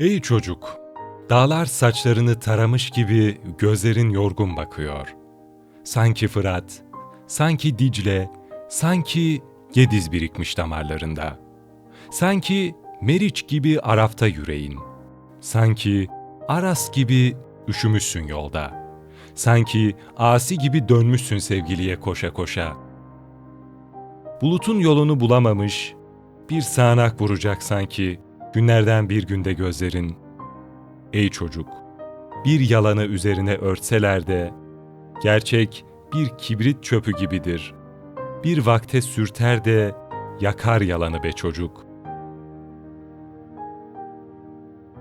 Ey çocuk, dağlar saçlarını taramış gibi gözlerin yorgun bakıyor. Sanki Fırat, sanki Dicle, sanki Gediz birikmiş damarlarında. Sanki Meriç gibi Araf'ta yüreğin. Sanki Aras gibi üşümüşsün yolda. Sanki Asi gibi dönmüşsün sevgiliye koşa koşa. Bulutun yolunu bulamamış, bir sağanak vuracak sanki günlerden bir günde gözlerin. Ey çocuk, bir yalanı üzerine örtseler de, gerçek bir kibrit çöpü gibidir. Bir vakte sürter de yakar yalanı be çocuk.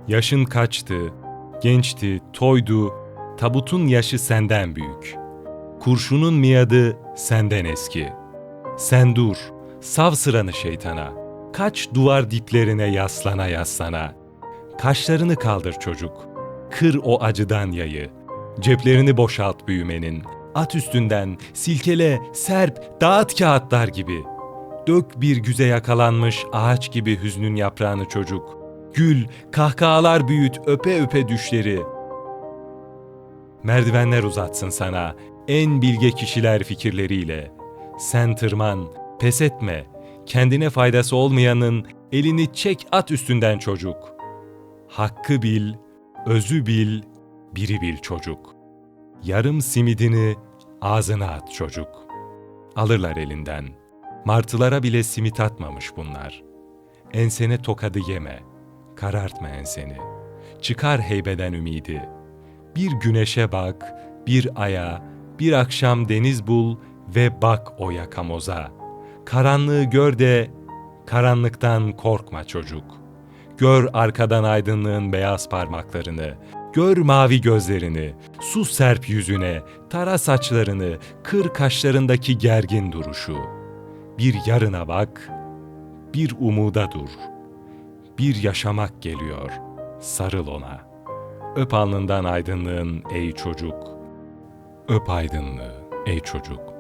Yaşın kaçtı, gençti, toydu, tabutun yaşı senden büyük. Kurşunun miadı senden eski. Sen dur, sav sıranı şeytana. Kaç duvar diplerine yaslana yaslana. Kaşlarını kaldır çocuk. Kır o acıdan yayı. Ceplerini boşalt büyümenin. At üstünden, silkele, serp, dağıt kağıtlar gibi. Dök bir güze yakalanmış ağaç gibi hüznün yaprağını çocuk. Gül, kahkahalar büyüt, öpe öpe düşleri. Merdivenler uzatsın sana, en bilge kişiler fikirleriyle. Sen tırman, pes etme. Kendine faydası olmayanın elini çek at üstünden çocuk. Hakkı bil, özü bil, biri bil çocuk. Yarım simidini ağzına at çocuk. Alırlar elinden. Martılara bile simit atmamış bunlar. Ensene tokadı yeme. Karartma enseni. Çıkar heybeden ümidi. Bir güneşe bak, bir aya, bir akşam deniz bul ve bak o yakamoza. Karanlığı gör de karanlıktan korkma çocuk. Gör arkadan aydınlığın beyaz parmaklarını, gör mavi gözlerini, su serp yüzüne, tara saçlarını, kır kaşlarındaki gergin duruşu. Bir yarına bak, bir umuda dur. Bir yaşamak geliyor, sarıl ona. Öp alnından aydınlığın ey çocuk. Öp aydınlığı ey çocuk.